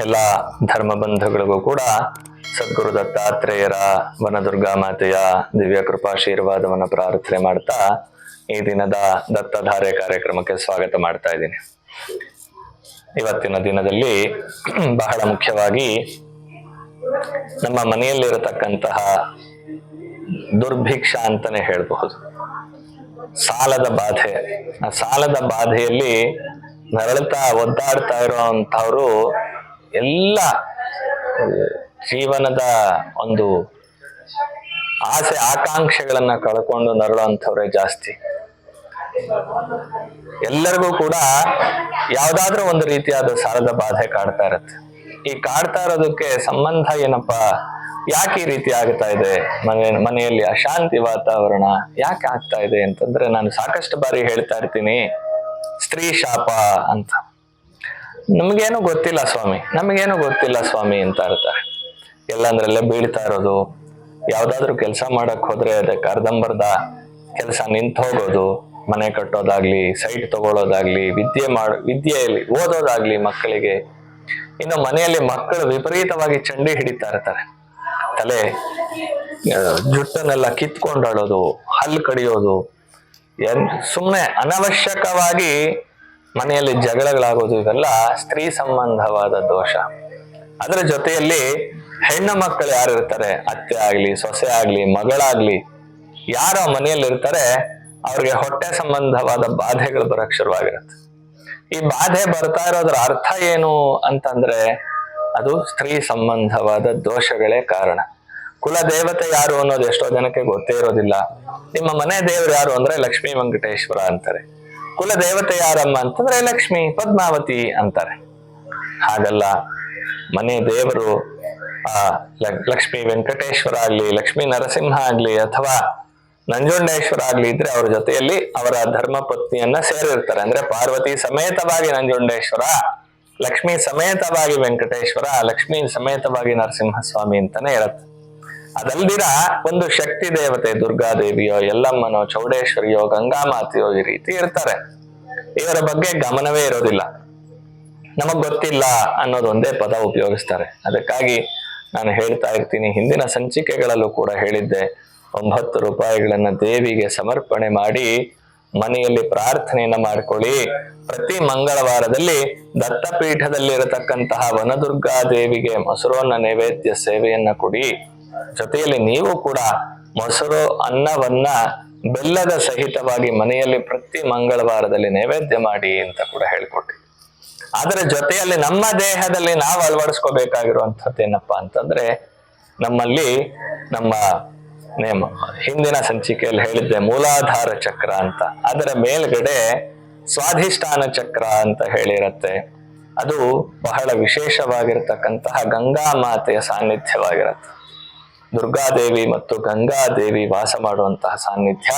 ಎಲ್ಲ ಧರ್ಮ ಬಂಧುಗಳಿಗೂ ಕೂಡ ಸದ್ಗುರು ದತ್ತಾತ್ರೇಯರ ವನದುರ್ಗಾ ಮಾತೆಯ ದಿವ್ಯ ಕೃಪಾಶೀರ್ವಾದವನ್ನು ಪ್ರಾರ್ಥನೆ ಮಾಡ್ತಾ ಈ ದಿನದ ದತ್ತಧಾರೆ ಕಾರ್ಯಕ್ರಮಕ್ಕೆ ಸ್ವಾಗತ ಮಾಡ್ತಾ ಇದ್ದೀನಿ. ಇವತ್ತಿನ ದಿನದಲ್ಲಿ ಬಹಳ ಮುಖ್ಯವಾಗಿ ನಮ್ಮ ಮನೆಯಲ್ಲಿರತಕ್ಕಂತಹ ದುರ್ಭಿಕ್ಷ ಅಂತಾನೆ ಹೇಳಬಹುದು. ಸಾಲದ ಬಾಧೆ, ಆ ಸಾಲದ ಬಾಧೆಯಲ್ಲಿ ನರಳುತ್ತಾ ಒದ್ದಾಡ್ತಾ ಇರೋಂಥವ್ರು ಎಲ್ಲ ಜೀವನದ ಒಂದು ಆಸೆ, ಆಕಾಂಕ್ಷೆಗಳನ್ನ ಕಳ್ಕೊಂಡು ನರಳುವಂಥವ್ರೆ ಜಾಸ್ತಿ. ಎಲ್ಲರಿಗೂ ಕೂಡ ಯಾವ್ದಾದ್ರೂ ಒಂದು ರೀತಿಯಾದ ಸಾಲದ ಬಾಧೆ ಕಾಡ್ತಾ ಇರುತ್ತೆ. ಈ ಕಾಡ್ತಾ ಇರೋದಕ್ಕೆ ಸಂಬಂಧ ಏನಪ್ಪ? ಯಾಕೆ ಈ ರೀತಿ ಆಗ್ತಾ ಇದೆ? ಮನೆ, ಮನೆಯಲ್ಲಿ ಅಶಾಂತಿ ವಾತಾವರಣ ಯಾಕೆ ಆಗ್ತಾ ಇದೆ ಅಂತಂದ್ರೆ ನಾನು ಸಾಕಷ್ಟು ಬಾರಿ ಹೇಳ್ತಾ ಇರ್ತೀನಿ. ಸ್ತ್ರೀ ಶಾಪ ಅಂತ. ನಮಗೇನು ಗೊತ್ತಿಲ್ಲ ಸ್ವಾಮಿ, ನಮಗೇನು ಗೊತ್ತಿಲ್ಲ ಸ್ವಾಮಿ ಅಂತ ಇರ್ತಾರೆ ಎಲ್ಲಂದ್ರಲ್ಲೇ ಬೀಳ್ತಾ ಇರೋದು, ಯಾವ್ದಾದ್ರು ಕೆಲಸ ಮಾಡಕ್ ಹೋದ್ರೆ ಅದಕ್ಕೆ ಅರ್ಧಂಬರ್ಧ ಕೆಲಸ ನಿಂತು ಹೋಗೋದು, ಮನೆ ಕಟ್ಟೋದಾಗ್ಲಿ ಸೈಟ್ ತಗೊಳ್ಳೋದಾಗ್ಲಿ ವಿದ್ಯೆ ಮಾಡ, ವಿದ್ಯೆಯಲ್ಲಿ ಓದೋದಾಗ್ಲಿ ಮಕ್ಕಳಿಗೆ. ಇನ್ನು ಮನೆಯಲ್ಲಿ ಮಕ್ಕಳು ವಿಪರೀತವಾಗಿ ಚಂಡಿ ಹಿಡಿತಾ ಇರ್ತಾರೆ. ತಲೆ ಜುಟ್ಟನ್ನೆಲ್ಲ ಕಿತ್ಕೊಂಡು ಅಳೋದು ಹಲ್ಲು ಕಡಿಯೋದು ಸುಮ್ಮನೆ ಅನವಶ್ಯಕವಾಗಿ ಮನೆಯಲ್ಲಿ ಜಗಳಗಳಾಗೋದು, ಇವೆಲ್ಲ ಸ್ತ್ರೀ ಸಂಬಂಧವಾದ ದೋಷ. ಅದರ ಜೊತೆಯಲ್ಲಿ ಹೆಣ್ಣು ಮಕ್ಕಳು ಯಾರು ಇರ್ತಾರೆ? ಅತ್ತೆ ಆಗ್ಲಿ, ಸೊಸೆ ಆಗ್ಲಿ, ಮಗಳಾಗ್ಲಿ, ಯಾರೋ ಮನೆಯಲ್ಲಿ ಇರ್ತಾರೆ, ಅವ್ರಿಗೆ ಹೊಟ್ಟೆ ಸಂಬಂಧವಾದ ಬಾಧೆಗಳು ಬರಕ್ ಶುರುವಾಗಿರುತ್ತೆ. ಈ ಬಾಧೆ ಬರ್ತಾ ಇರೋದ್ರ ಅರ್ಥ ಏನು ಅಂತಂದ್ರೆ, ಅದು ಸ್ತ್ರೀ ಸಂಬಂಧವಾದ ದೋಷಗಳೇ ಕಾರಣ. ಕುಲ ದೇವತೆ ಯಾರು ಅನ್ನೋದು ಎಷ್ಟೋ ಜನಕ್ಕೆ ಗೊತ್ತೇ ಇರೋದಿಲ್ಲ. ನಿಮ್ಮ ಮನೆ ದೇವರು ಯಾರು ಅಂದ್ರೆ ಲಕ್ಷ್ಮೀ ವೆಂಕಟೇಶ್ವರ ಅಂತಾರೆ. ಕುಲ ದೇವತೆ ಯಾರಮ್ಮ ಅಂತಂದ್ರೆ ಲಕ್ಷ್ಮಿ, ಪದ್ಮಾವತಿ ಅಂತಾರೆ. ಹಾಗಲ್ಲ, ಮನೆ ದೇವರು, ಆ ಲಕ್ಷ್ಮಿ ವೆಂಕಟೇಶ್ವರ ಆಗ್ಲಿ, ಲಕ್ಷ್ಮೀ ನರಸಿಂಹ ಆಗ್ಲಿ ಅಥವಾ ನಂಜುಂಡೇಶ್ವರ ಆಗ್ಲಿ ಇದ್ರೆ ಅವ್ರ ಜೊತೆಯಲ್ಲಿ ಅವರ ಧರ್ಮ ಪತ್ನಿಯನ್ನ ಸೇರಿರ್ತಾರೆ. ಅಂದ್ರೆ ಪಾರ್ವತಿ ಸಮೇತವಾಗಿ ನಂಜುಂಡೇಶ್ವರ, ಲಕ್ಷ್ಮೀ ಸಮೇತವಾಗಿ ವೆಂಕಟೇಶ್ವರ, ಲಕ್ಷ್ಮೀ ಸಮೇತವಾಗಿ ನರಸಿಂಹಸ್ವಾಮಿ ಅಂತಾನೆ ಇರತ್ತೆ. ಅದಲ್ದಿರ ಒಂದು ಶಕ್ತಿ ದೇವತೆ, ದುರ್ಗಾದೇವಿಯೋ ಎಲ್ಲಮ್ಮನೋ ಚೌಡೇಶ್ವರಿಯೋ, ಗಂಗಾಮಾತೆಯೋ ಈ ರೀತಿ ಇರ್ತಾರೆ. ಇವರ ಬಗ್ಗೆ ಗಮನವೇ ಇರೋದಿಲ್ಲ. ನಮಗ್ ಗೊತ್ತಿಲ್ಲ ಅನ್ನೋದು ಒಂದೇ ಪದ ಉಪಯೋಗಿಸ್ತಾರೆ. ಅದಕ್ಕಾಗಿ ನಾನು ಹೇಳ್ತಾ ಇರ್ತೀನಿ, ಹಿಂದಿನ ಸಂಚಿಕೆಗಳಲ್ಲೂ ಕೂಡ ಹೇಳಿದ್ದೆ, ಒಂಬತ್ತು ರೂಪಾಯಿಗಳನ್ನ ದೇವಿಗೆ ಸಮರ್ಪಣೆ ಮಾಡಿ ಮನೆಯಲ್ಲಿ ಪ್ರಾರ್ಥನೆಯನ್ನ ಮಾಡ್ಕೊಳ್ಳಿ. ಪ್ರತಿ ಮಂಗಳವಾರದಲ್ಲಿ ದತ್ತಪೀಠದಲ್ಲಿರತಕ್ಕಂತಹ ವನದುರ್ಗಾ ದೇವಿಗೆ ಮೊಸರನ್ನ ನೈವೇದ್ಯ ಸೇವೆಯನ್ನ ಕೊಡಿ. ಜೊತೆಯಲ್ಲಿ ನೀವು ಕೂಡ ಮೊಸರು, ಅನ್ನವನ್ನ ಬೆಲ್ಲದ ಸಹಿತವಾಗಿ ಮನೆಯಲ್ಲಿ ಪ್ರತಿ ಮಂಗಳವಾರದಲ್ಲಿ ನೈವೇದ್ಯ ಮಾಡಿ ಅಂತ ಕೂಡ ಹೇಳ್ಕೊಟ್ಟಿ ಅದರ ಜೊತೆಯಲ್ಲಿ ನಮ್ಮ ದೇಹದಲ್ಲಿ ನಾವು ಅಳವಡಿಸ್ಕೋಬೇಕಾಗಿರುವಂಥದ್ದು ಏನಪ್ಪಾ ಅಂತಂದ್ರೆ ನಮ್ಮಲ್ಲಿ ನಮ್ಮ ನೇಮ, ಹಿಂದಿನ ಸಂಚಿಕೆಯಲ್ಲಿ ಹೇಳಿದ್ದೆ ಮೂಲಾಧಾರ ಚಕ್ರ ಅಂತ. ಅದರ ಮೇಲ್ಗಡೆ ಸ್ವಾಧಿಷ್ಠಾನ ಚಕ್ರ ಅಂತ ಹೇಳಿರತ್ತೆ. ಅದು ಬಹಳ ವಿಶೇಷವಾಗಿರ್ತಕ್ಕಂತಹ ಗಂಗಾ ಮಾತೆಯ ಸಾನ್ನಿಧ್ಯವಾಗಿರತ್ತೆ. ದುರ್ಗಾದೇವಿ ಮತ್ತು ಗಂಗಾದೇವಿ ವಾಸ ಮಾಡುವಂತಹ ಸಾನ್ನಿಧ್ಯ.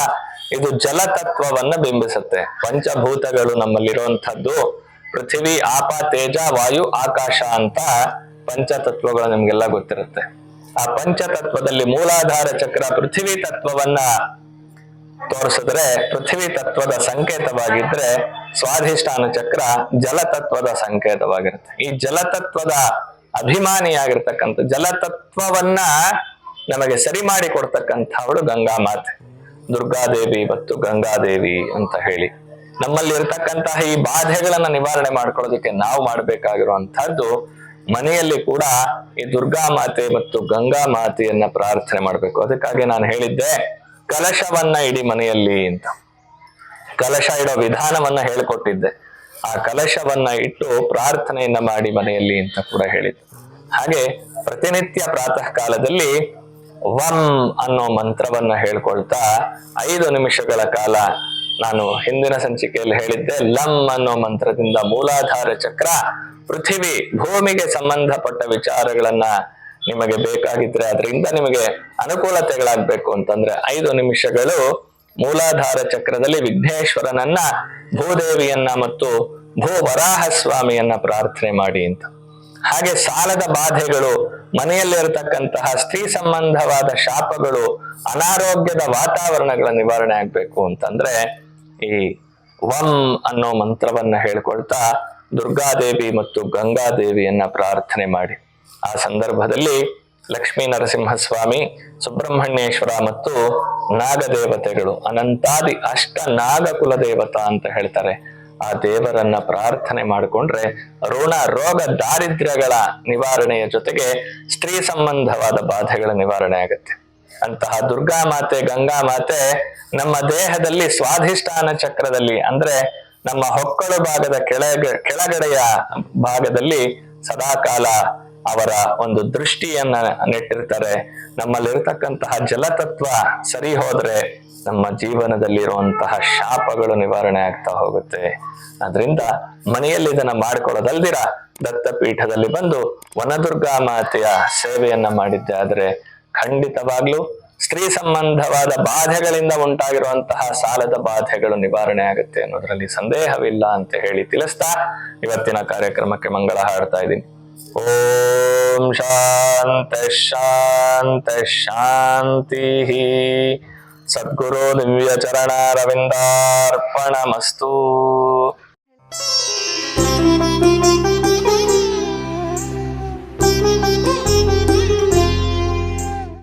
ಇದು ಜಲತತ್ವವನ್ನ ಬಿಂಬಿಸುತ್ತೆ. ಪಂಚಭೂತಗಳು ನಮ್ಮಲ್ಲಿರುವಂಥದ್ದು. ಪೃಥ್ವಿ, ಆಪ, ತೇಜ, ವಾಯು, ಆಕಾಶ ಅಂತ ಪಂಚತತ್ವಗಳು ನಿಮ್ಗೆಲ್ಲ ಗೊತ್ತಿರುತ್ತೆ. ಆ ಪಂಚತತ್ವದಲ್ಲಿ ಮೂಲಾಧಾರ ಚಕ್ರ ಪೃಥ್ವಿ ತತ್ವವನ್ನ ತೋರಿಸಿದ್ರೆ, ಪೃಥ್ವಿ ತತ್ವದ ಸಂಕೇತವಾಗಿದ್ರೆ ಸ್ವಾಧಿಷ್ಠಾನ ಚಕ್ರ ಜಲತತ್ವದ ಸಂಕೇತವಾಗಿರುತ್ತೆ. ಈ ಜಲತತ್ವದ ಅಭಿಮಾನಿಯಾಗಿರ್ತಕ್ಕಂಥ ಜಲತತ್ವವನ್ನ ನಮಗೆ ಸರಿ ಮಾಡಿ ಕೊಡ್ತಕ್ಕಂಥವಳು ಗಂಗಾ ಮಾತೆ ದುರ್ಗಾದೇವಿ ಮತ್ತು ಗಂಗಾದೇವಿ ಅಂತ ಹೇಳಿ. ನಮ್ಮಲ್ಲಿ ಇರ್ತಕ್ಕಂತಹ ಈ ಬಾಧೆಗಳನ್ನ ನಿವಾರಣೆ ಮಾಡ್ಕೊಳ್ಳೋದಕ್ಕೆ ನಾವು ಮಾಡ್ಬೇಕಾಗಿರುವಂತಹದ್ದು ಮನೆಯಲ್ಲಿ ಕೂಡ ಈ ದುರ್ಗಾ ಮಾತೆ ಮತ್ತು ಗಂಗಾ ಮಾತೆಯನ್ನ ಪ್ರಾರ್ಥನೆ ಮಾಡಬೇಕು. ಅದಕ್ಕಾಗಿ ನಾನು ಹೇಳಿದ್ದೆ, ಕಲಶವನ್ನ ಇಡಿ ಮನೆಯಲ್ಲಿ ಅಂತ. ಕಲಶ ಇಡೋ ವಿಧಾನವನ್ನ ಹೇಳಿಕೊಟ್ಟಿದ್ದೆ. ಆ ಕಲಶವನ್ನ ಇಟ್ಟು ಪ್ರಾರ್ಥನೆಯನ್ನ ಮಾಡಿ ಮನೆಯಲ್ಲಿ ಅಂತ ಕೂಡ ಹೇಳಿದ್ದೆ. ಹಾಗೆ ಪ್ರತಿನಿತ್ಯ ಪ್ರಾತಃ ಕಾಲದಲ್ಲಿ ವಂ ಅನ್ನೋ ಮಂತ್ರವನ್ನ ಹೇಳ್ಕೊಳ್ತಾ ಐದು ನಿಮಿಷಗಳ ಕಾಲ ನಾನು ಹಿಂದಿನ ಸಂಚಿಕೆಯಲ್ಲಿ ಹೇಳಿದ್ದೆ, ಲಂ ಅನ್ನೋ ಮಂತ್ರದಿಂದ ಮೂಲಾಧಾರ ಚಕ್ರ ಪೃಥಿವಿ ಭೂಮಿಗೆ ಸಂಬಂಧಪಟ್ಟ ವಿಚಾರಗಳನ್ನ ನಿಮಗೆ ಬೇಕಾಗಿದ್ರೆ ಅದರಿಂದ ನಿಮಗೆ ಅನುಕೂಲತೆಗಳಾಗ್ಬೇಕು ಅಂತಂದ್ರೆ ಐದು ನಿಮಿಷಗಳು ಮೂಲಾಧಾರ ಚಕ್ರದಲ್ಲಿ ವಿಘ್ನೇಶ್ವರನನ್ನ ಭೂದೇವಿಯನ್ನ ಮತ್ತು ಭೂ ವರಾಹ ಸ್ವಾಮಿಯನ್ನ ಪ್ರಾರ್ಥನೆ ಮಾಡಿ ಅಂತ. ಹಾಗೆ ಸಾಲದ ಬಾಧೆಗಳು ಮನೆಯಲ್ಲಿರತಕ್ಕಂತಹ ಸ್ತ್ರೀ ಸಂಬಂಧವಾದ ಶಾಪಗಳು, ಅನಾರೋಗ್ಯದ ವಾತಾವರಣಗಳ ನಿವಾರಣೆ ಆಗ್ಬೇಕು ಅಂತಂದ್ರೆ ಈ ವಂ ಅನ್ನೋ ಮಂತ್ರವನ್ನ ಹೇಳ್ಕೊಳ್ತಾ ದುರ್ಗಾದೇವಿ ಮತ್ತು ಗಂಗಾದೇವಿಯನ್ನ ಪ್ರಾರ್ಥನೆ ಮಾಡಿ. ಆ ಸಂದರ್ಭದಲ್ಲಿ ಲಕ್ಷ್ಮೀ ನರಸಿಂಹಸ್ವಾಮಿ, ಸುಬ್ರಹ್ಮಣ್ಯೇಶ್ವರ ಮತ್ತು ನಾಗದೇವತೆಗಳು ಅನಂತಾದಿ ಅಷ್ಟ ನಾಗಕುಲ ದೇವತಾ ಅಂತ ಹೇಳ್ತಾರೆ. ಆ ದೇವರನ್ನ ಪ್ರಾರ್ಥನೆ ಮಾಡಿಕೊಂಡ್ರೆ ಋಣ, ರೋಗ, ದಾರಿದ್ರ್ಯಗಳ ನಿವಾರಣೆಯ ಜೊತೆಗೆ ಸ್ತ್ರೀ ಸಂಬಂಧವಾದ ಬಾಧೆಗಳ ನಿವಾರಣೆ ಆಗುತ್ತೆ. ಅಂತಹ ದುರ್ಗಾ ಮಾತೆ, ಗಂಗಾ ಮಾತೆ ನಮ್ಮ ದೇಹದಲ್ಲಿ ಸ್ವಾಧಿಷ್ಠಾನ ಚಕ್ರದಲ್ಲಿ ಅಂದ್ರೆ ನಮ್ಮ ಹೊಕ್ಕಳು ಭಾಗದ ಕೆಳಗ, ಕೆಳಗಡೆಯ ಭಾಗದಲ್ಲಿ ಸದಾಕಾಲ ಅವರ ಒಂದು ದೃಷ್ಟಿಯನ್ನ ನೆಟ್ಟಿರ್ತಾರೆ. ನಮ್ಮಲ್ಲಿರ್ತಕ್ಕಂತಹ ಜಲತತ್ವ ಸರಿ ಹೋದ್ರೆ ನಮ್ಮ ಜೀವನದಲ್ಲಿರುವಂತಹ ಶಾಪಗಳು ನಿವಾರಣೆ ಆಗ್ತಾ ಹೋಗುತ್ತೆ. ಅದರಿಂದ ಮನೆಯಲ್ಲಿ ಇದನ್ನ ಮಾಡ್ಕೊಳ್ಳೋದಲ್ದಿರ ದತ್ತಪೀಠದಲ್ಲಿ ಬಂದು ವನದುರ್ಗಾ ಮಾತೆಯ ಸೇವೆಯನ್ನ ಮಾಡಿದ್ದೆ. ಆದ್ರೆ ಖಂಡಿತವಾಗ್ಲೂ ಸ್ತ್ರೀ ಸಂಬಂಧವಾದ ಬಾಧೆಗಳಿಂದ ಉಂಟಾಗಿರುವಂತಹ ಸಾಲದ ಬಾಧೆಗಳು ನಿವಾರಣೆ ಆಗುತ್ತೆ ಅನ್ನೋದ್ರಲ್ಲಿ ಸಂದೇಹವಿಲ್ಲ ಅಂತ ಹೇಳಿ ತಿಳಿಸ್ತಾ ಇವತ್ತಿನ ಕಾರ್ಯಕ್ರಮಕ್ಕೆ ಮಂಗಳ ಹಾಡ್ತಾ ಇದ್ದೀನಿ. ಓಂ ಶಾಂತ ಶಾಂತ ಶಾಂತಿ ಸದ್ಗುರು ದಿವ್ಯ ಚರಣ ರವಿಂದಾರ್ಪಣಮಸ್ತು